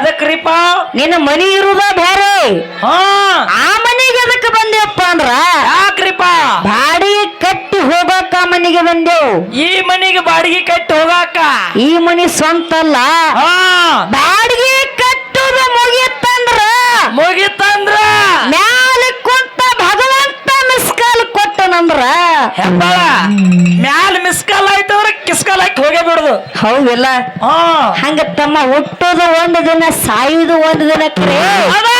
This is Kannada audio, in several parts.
ಎದಕ್ರಿಪ ನಿನ್ನ ಮನಿ ಇರುದ ಬ್ಯಾರೆ. ಹಾ. ಆ ಮನೆಗೆ ಅದಕ್ಕೆ ಬಂದೆವಪ್ಪ ಅಂದ್ರ? ಯಾಕ್ರಿಪ ಬಾಡಿಗೆ ಕಟ್ಟಿ ಹೋಗಾಕ ಮನೆಗೆ ಬಂದೆವು. ಈ ಮನಿಗೆ ಬಾಡಿಗೆ ಕಟ್ಟಿ ಹೋಗಾಕ? ಈ ಮನಿ ಸ್ವಂತ ಅಲ್ಲ. ಹಾ. ಬಾಡಿಗೆ ಕಟ್ಟುದ ಮುಗಿತಂದ್ರ ಮುಗಿತಂದ್ರ ಮ್ಯಾಲೆ ಕುಂತ ಭಗವಂತ ಮಿಸ್ಕಾಲ್ ಕೊಟ್ಟನಂದ್ರ? ಹೆಬ್ಬಳ ಮ್ಯಾಲ ಮಿಸ್ ಕಾಲ್ ಆಯ್ತು. ಅಂದ್ರೆ ಕಿಸ್ ಹಾಕಿ ಹೋಗೇ ಬಿಡುದು ಹೌದಿಲ್ಲ? ಹಾ. ಹಂಗ ತಮ್ಮ ಹುಟ್ಟೋದು ಒಂದು ದಿನ ಸಾಯುದು ಒಂದು ದಿನ ಒಂದ್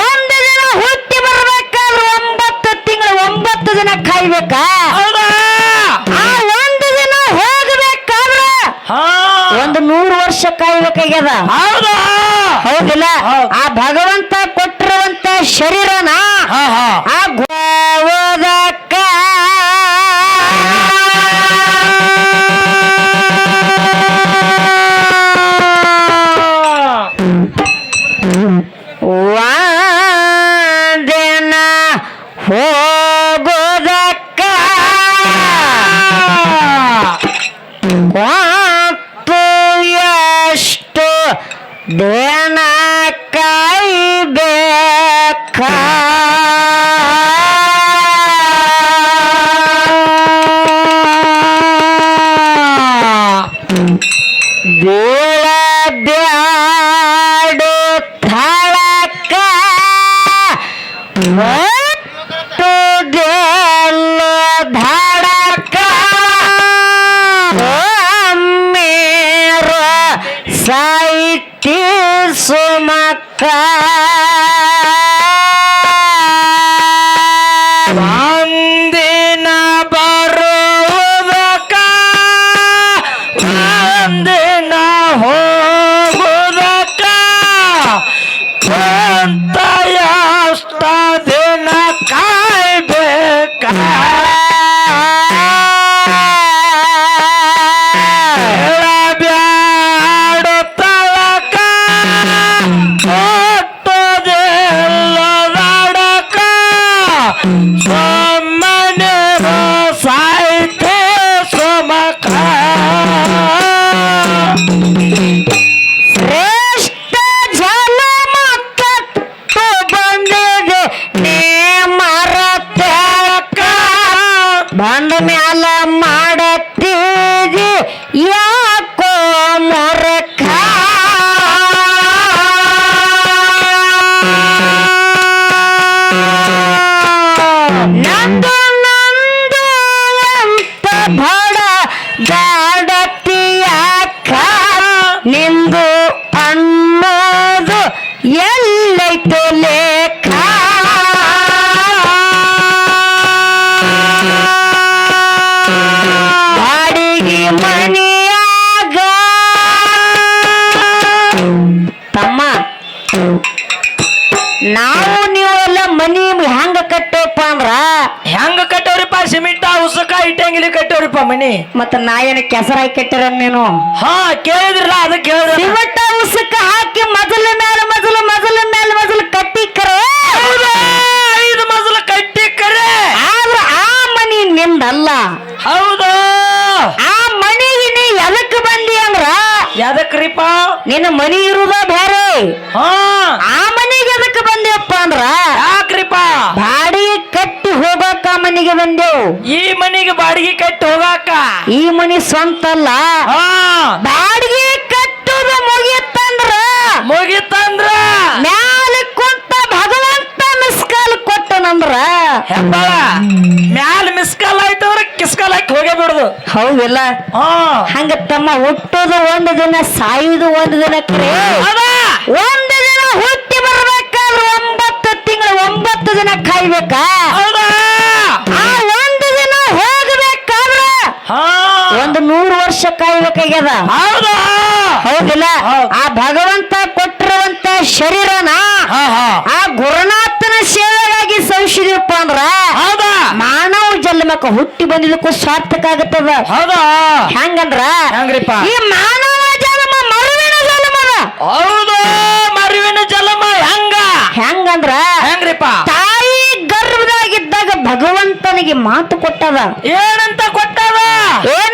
ಒಂದು ದಿನ ಹುಟ್ಟಿ ಬರ್ಬೇಕಾದ್ರೆ ಒಂಬತ್ತು ತಿಂಗಳು ಒಂಬತ್ತು ದಿನ ಕಾಯ್ಬೇಕಾ? ಆ ಒಂದು ದಿನ ಹೋಗ್ಬೇಕಾದ್ರೆ ಒಂದು ನೂರು ವರ್ಷ ಕಾಯ್ಬೇಕಾಗ್ಯದ. ಹೌದಾ? ಹೌದಿಲ್ಲ? ಹೌದ್. ಆ ಭಗವಂತ ಕೊಟ್ಟಿರುವಂತ ಶರೀರನ ಆ ಬೀಳ ಅಂತ ಸಿಮೆಂಟ ಉಸುಕ ಇಟ್ಟಂಗಿಲಿ ಕಟ್ಟವ್ರಿಪ್ಪ ಮನಿ. ಮತ್ತ ನಾ ಏನ ಕೆಸರಾಯಿ ಕಟ್ಟಿರ ನೀನು? ಹಾ ಕೇಳಿದ್ರಲ್ಲ ಅದಕ್ಕೆ ಹೇಳಿದ್ರ ಸಿಮಟ ಉಸಕ ಹಾಕಿ ಮೊದಲ ಮೇಲೆ ಮೊದಲು ಮೊದಲ ಮೇಲೆ ಮೊದಲು ಕಟ್ಟಿ ಕರೆ ಐದು ಮಜಲ ಕಟ್ಟಿ ಕರೆ ಆದ್ರ ಆ ಮನಿ ನಿಂದಲ್ಲ. ಹೌದು. ಆ ಮನಿಗೆ ನೀ ಎದಕ್ ಬಂದಿ ಅಂದ್ರ? ಯಾದಕ್ರಿಪ್ಪ ನಿನ್ನ ಮನಿ ಇರುದ ಬೇರೆ ಹಾ. ಆ ಮನಿಗೆ ಎದಕ್ ಬಂದಿಯಪ್ಪ ಅಂದ್ರ? ಯಾಕ್ರಿಪ್ಪ? ಬಾಡಿಗೆ ಕಟ್ಟಿ ಹೋಗಕ್ಕ ಮನಿಗೆ ಬಂದೆವು. ಈ ಮನಿಗೆ ಬಾಡಿಗೆ ಕಟ್ಟಿ ಹೋಗಾಕ. ಈ ಮನಿ ಸ್ವಂತ ಅಲ್ಲ. ಹಾ. ಬಾಡಿಗೆ ಕಟ್ಟುದು ಮುಗಿತಂದ್ರ ಮುಗಿತಂದ್ರ. ಮ್ಯಾಲ ಕುಂತ ಭಗವಂತ ಮಿಸ್ಕಾಲ್ ಕೊಟ್ಟನಂದ್ರ. ಹೆಬ್ಬಾಳ ಮ್ಯಾಲ ಮಿಸ್ ಕಾಲ್ ಆಯ್ತು ಅಂದ್ರೆ ಕಿಸ್ ಕಾಲ್ ಹಾಕಿ ಹೋಗೇ ಬಿಡುದು. ಹೌದಿಲ್ಲ? ಹಾ. ಹಂಗ ತಮ್ಮ ಹುಟ್ಟೋದು ಒಂದು ದಿನ ಸಾಯುದು ಒಂದು ದಿನ ಒಂದ್ ಒಂದು ದಿನ ಹುಟ್ಟಿ ಬರ್ಬೇಕಾದ್ರೆ ಒಂಬತ್ತು ತಿಂಗಳು ಒಂಬತ್ತು ದಿನ ಕಾಯ್ಬೇಕಾ ಹೌದಾ ಆ ಒಂದು ದಿನ ಹೋಗ್ಬೇಕಾದ್ರ ಹಾ ಒಂದು ನೂರು ವರ್ಷ ಕಾಯ್ಬೇಕಾಗ್ಯದ ಹೌದಾ. ಹೌದಿಲ್ಲ? ಹೌದ್. ಆ ಭಗವಂತ ಕೊಟ್ಟಿರುವಂತ ಶರೀರನ ಆ ಗುರುನಾಥನ ಸೇವೆಗಾಗಿ ಸೌಷಿದೀಪ ಅಂದ್ರ ಹೌದಾ. ಮಾನವ ಜನ್ಮಕ್ಕ ಹುಟ್ಟಿ ಬಂದಿದ್ದಕ್ಕೂ ಸಾರ್ಥಕ ಆಗತ್ತದ. ಹೌದಾ. ಹೆಂಗಂದ್ರ ಹೆಂಗ್ರಿಪ್ಪ? ಈ ಮಾನವ ಜನ್ಮ ಮರುವಿನ ಜನ್ಮ ಹೌದು. ಮರುವಿನ ಜನ್ಮ ಹೆಂಗ? ಹೆಂಗಂದ್ರ ಹೆಂಗ್ರಿಪ್ಪ? ತಾಯಿ ಗರ್ಭದಾಗಿದ್ದಾಗ ಭಗವಂತನಿಗೆ ಮಾತು ಕೊಟ್ಟದ. ಏನಂತ ಕೊಟ್ಟದ? ಏನಂತ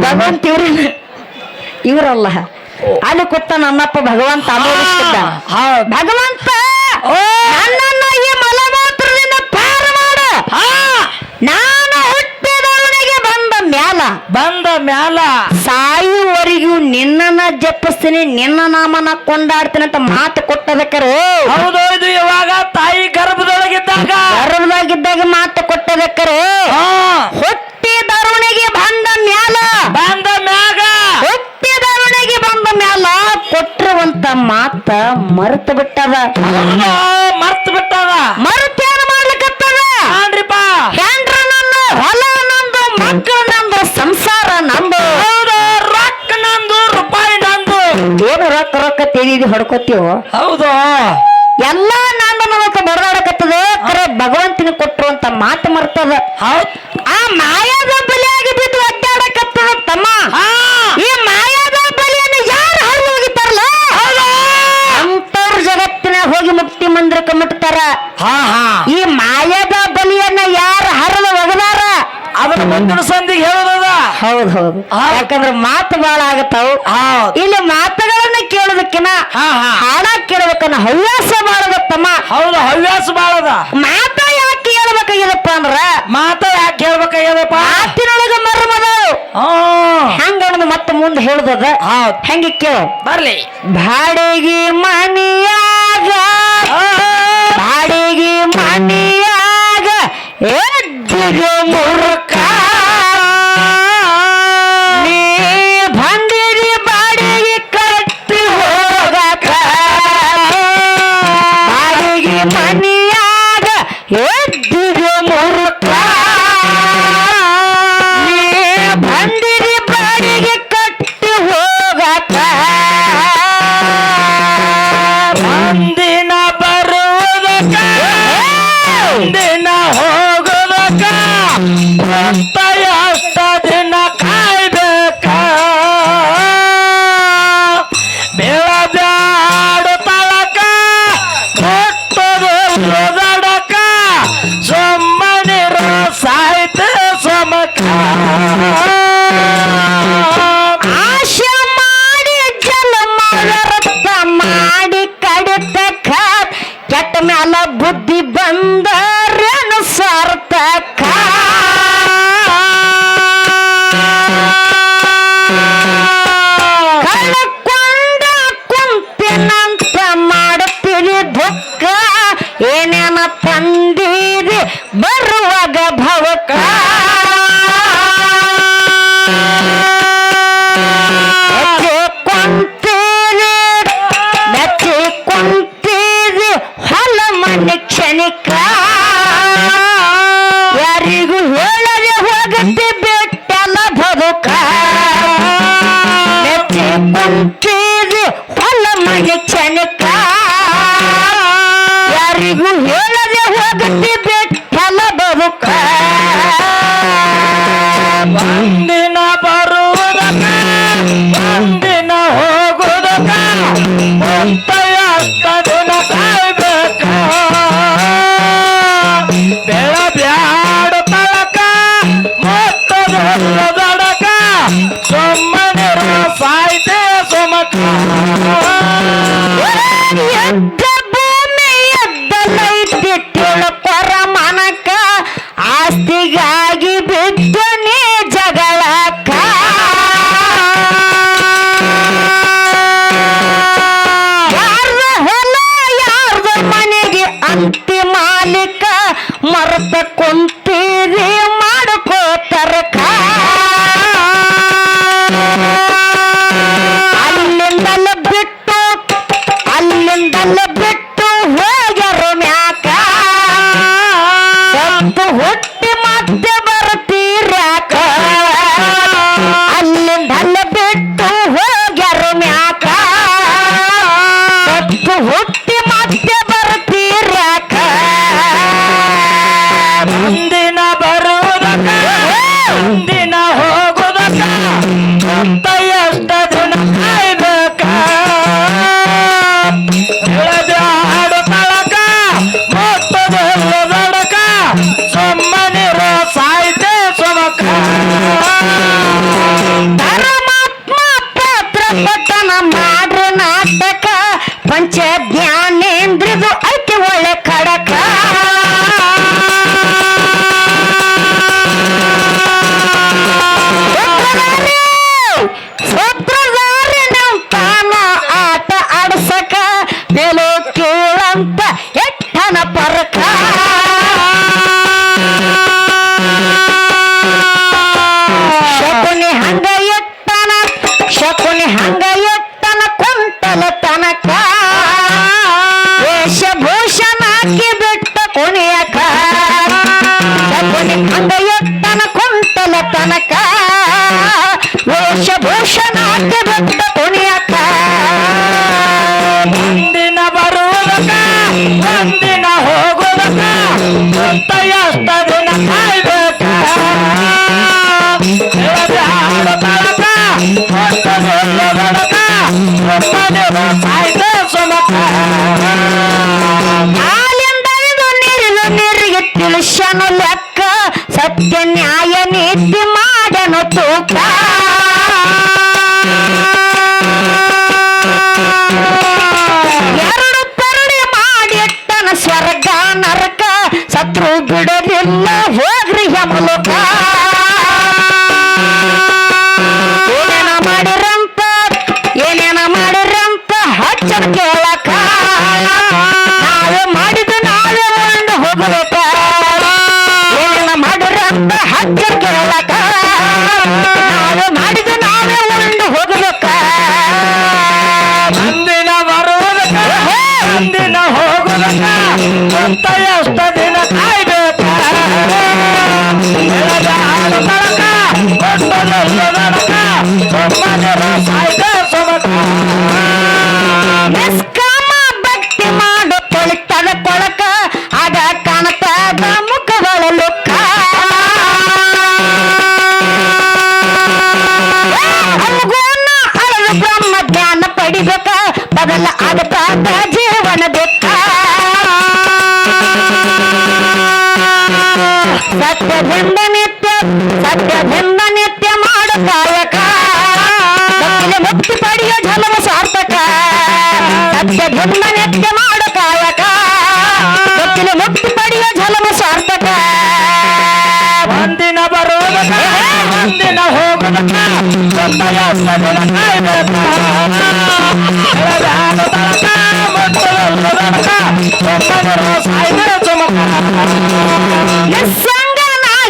ಭಗವಂತ ಇವ್ರ ಇವರಲ್ಲ. ಅಲ್ಲಿ ಕೂತ ನನ್ನಪ್ಪ ಭಗವಂತ ಭಗವಂತ! ನನ್ನನ್ನ ಈ ಮಲಮೂತ್ರದಿಂದ ಪಾರ ಮಾಡು. ಹಾ. ನಾನು ಹುಟ್ಟಿದವನಿಗೆ ಬಂದ ಮ್ಯಾಲ. ಬಂದ ಮ್ಯಾಲ. ಸಾಯುವರೆಗೂ ನಿನ್ನನ್ನ ಜಪಿಸ್ತೀನಿ ನಿನ್ನ ನಾಮನ ಕೊಂಡಾಡ್ತೀನಿ ಅಂತ ಮಾತು ಕೊಟ್ಟದಕ್ಕರು ಹೌದು ಇದು ಇವಾಗ ತಾಯಿ ಗರ್ಭದೊಳಗಿದ್ದಾಗ ಗರ್ಭದಾಗಿದ್ದಾಗ ಮಾತು ಕೊಟ್ಟದಕ್ಕರೆ ಹಾ ಹುಟ್ಟಿದವನಿಗೆ ಬಂದ ಮ್ಯಾಲ ಬಂದ ಮ್ಯಾಗ ಹುಟ್ಟಿದವನಿಗೆ ಬಂದ ಮ್ಯಾಲ ಕೊಟ್ಟಿರುವಂತ ಮಾತ ಮರೆತು ಬಿಟ್ಟದ ಹೌದು, ಮರ್ತ್ ಬಿಟ್ಟದ. ಮರುತೇನು ಮಾಡ್ಲಿಕ್ಕತ್ತದ ಹಾನ್ರಿಪ್ಪ. ಹೆಂಡ್ರ ನಂದು ಹೊಲ ನಂದು ಮಕ್ಕಳು ನಂದು. ಸಂಸಾರ ನಂದು ರೊಕ್ಕ ನಂದು ರೂಪಾಯಿ ನಂದು. ಏನು ರೊಕ್ಕ ರೊಕ್ಕ ತಿಳಿದು ಹೊಡ್ಕೋತೀವೋ? ಹೌದು. ಎಲ್ಲಾ ನಂದು ನಮ್ಮ ಬಡದಾಡಕತ್ತದ. ಕರೆ ಭಗವಂತನ ಕೊಟ್ಟಿರುವಂತ ಮಾತು ಮರ್ತದ. ಆ ಮಾಯಾದ ಮುಂದಿನ ಸಂದಿಗೆ ಹೇಳೋದದ? ಹೌದು ಹೌದು. ಯಾಕಂದ್ರೆ ಮಾತು ಬಾಳ ಆಗತ್ತಾವು. ಇಲ್ಲಿ ಮಾತುಗಳನ್ನ ಕೇಳೋದಕ್ಕಿನ ಹಾಡ ಕೇಳಬೇಕನ್ನ ಹವ್ಯಾಸ ಮಾಡಬೇಕಮ್ಮ ಹೌದು ಹವ್ಯಾಸ ಬಾಳದ ಮಾತ ಯಾಕೆ ಕೇಳಬೇಕಾಗಿದಪ್ಪ ಅಂದ್ರ? ಮಾತ ಯಾಕೆ ಹೇಳ್ಬೇಕಾಗ್ಯದಪ್ಪ ಮಾತಿನೊಳಗ ಮರ್ಮದ ಹ್ಮ್ ಹಂಗ ಅನ್ನೋದು ಮತ್ತೆ ಮುಂದೆ ಹೇಳ್ದದ? ಹೆಂಗೆ ಕೇಳು. ಬರ್ಲಿ. ಬಾಡಿಗೆ ಮನಿಯಾಗ ಬಾಡಿಗೆ ಮನಿಯಾಗ ಎದ್ದಿಗ ಮೆಚ್ಚಿಕೊಂತೀರಿ ಹೊಲ ಮನೆ ಚನಕ. ಯಾರಿಗೂ ಹೇಳದೆ ಹೋಗುತ್ತೆ ಬಿಟ್ಟಲ್ಲ ಬದುಕ Thank you. ಬಿಟ್ಟ ಕುಣಿಯಕ ಒಂದಿನ சொன்ன ಸತ್ಯದಿಂದ ನಿತ್ಯ ಸತ್ಯದಿಂದ ನಿತ್ಯ ಮಾಡು ಕಾಯಕ ಭಕ್ತಿಗೆ ಮುಕ್ತಿ ಪಡೆಯೋ ಜಲವ ಸಾರ್ಥಕ ಸತ್ಯದಿಂದ ನಿತ್ಯ ಮಾಡು ಕಾಯಕ ಭಕ್ತಿಗೆ ಮುಕ್ತಿ ಪಡೆಯೋ ಜಲವ ಸಾರ್ಥಕ ಒಂದಿನ ಬರುವುದಕ್ಕ ಒಂದಿನ ಹೋಗುದಕ್ಕ ಅಂತ ಎಷ್ಟ ದಿನ ಕಾಯ್ಬೇಕ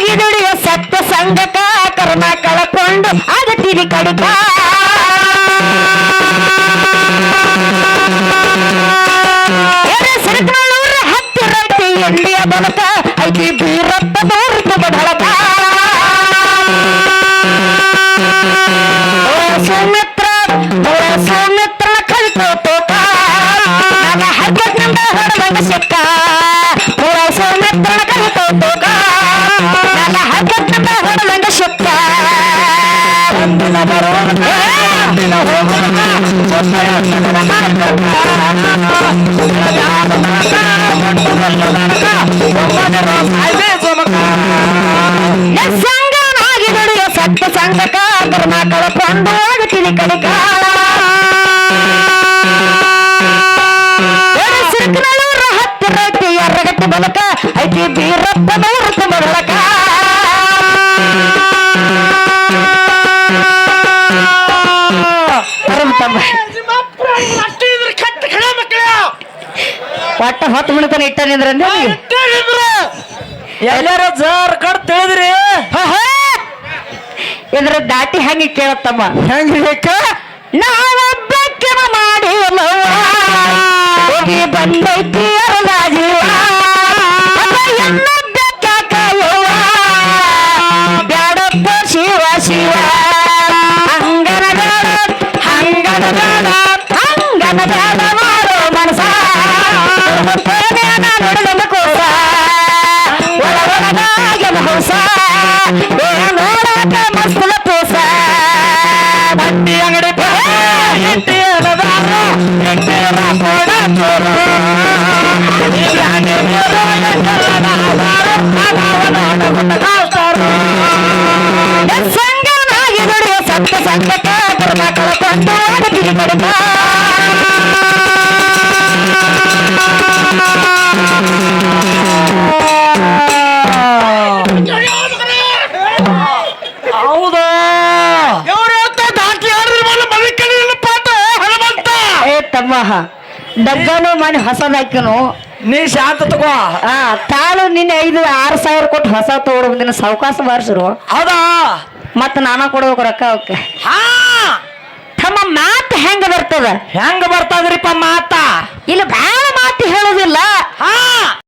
ಹೇಳಬ್ಯಾಡ ತಳಕ, ಹೊತ್ತದೊಲ್ಲ ಬಡಕ, ಹೊತ್ತದಿರ ಸಾಯ್ತ ಸುಮಕ. ನಿಸ್ಸಂಗನಾಗಿ ದುಡಿಯೋ ಸತ್ಯ ಸಂಗಕ ಕರ್ಮ ಕಳಕೊಂಡು ಆಗತಿರಿ ಕಡಿಕ ಎರೆ ಸಿರಿಕನೂರ ಹತ್ತಿರ ಐತಿ ಎಲ್ಲಿಯ ಬಡಕ ಐತಿ ಬೀರಪ್ಪ ದೂರತ್ತು ಬಡಳಕ ಓ ಸುಮಿತ್ರ ಓ ಸುಮಿತ್ರನ ಕಲಿತು ತೋಕ ನನ್ನ ಹಗ್ಗದಿಂದ ಹೊಡೆದಂಗ ಸಿಕ್ಕ ಓ ಸುಮಿತ್ರನ ಕಲಿತು ತೋಕ ದುಡಿಯೋ ಸತ್ಯ ಸಂಗಕ ಕರ್ನಾಟಕ ಕಳಕೊಂಡು ಆಗತಿರಿ ಕಡಿಕ ಒಟ್ಟ ಹೊತ್ತು ಮಿಣತನ ಇಟ್ಟ ನಿಂದ್ರಂದ್ರೆ ಎಲ್ಲಾರ ಜಾರ್ ಕಡ್ ತಿಳಿದ್ರಿ. ಇದ್ರ ದಾಟಿ ಹಂಗೆ ಕೇಳತ್ತಮ್ಮ? ಹೆಂಗ್ ಬೇಕ? ನಾವೊಬ್ಬಕ್ಕಿನ ಮಾಡಿ ಹೋಗಿ ಬಂದೈತಿ ಅರಳ ಜೀವ ஜனநாயக மோசா மஸ்துல பூச வண்டி சத்த சங்கத்தை மக்களை கொண்டாடி கொடுப்பா ಡಗ್ಗನು ಮನೆ ಹೊಸದಾಕಿನು ನೀ ಶಾಂತ ತಗೋ ಆ ತಾಳು ನಿನ್ನೆ ಐದು ಆರು ಸಾವಿರ ಕೊಟ್ಟು ಹೊಸ ತಗೊಡು ಬಂದಿನ ಸಾವಕಾಶ ಬಾರಿಸ್ರು ಹೌದಾ? ಮತ್ತ ನಾನ ಕೊಡ್ಬೇಕು ರೊಕ್ಕ ಅವಕ್ಕೆ. ಹಾ. ತಮ್ಮ ಮಾತು ಹೆಂಗ ಬರ್ತದ? ಹೆಂಗ ಬರ್ತದ್ರಿಪ್ಪ ಮಾತಾ? ಇಲ್ಲಿ ಬಹಳ ಮಾತು ಹೇಳುದಿಲ್ಲ. ಹಾ.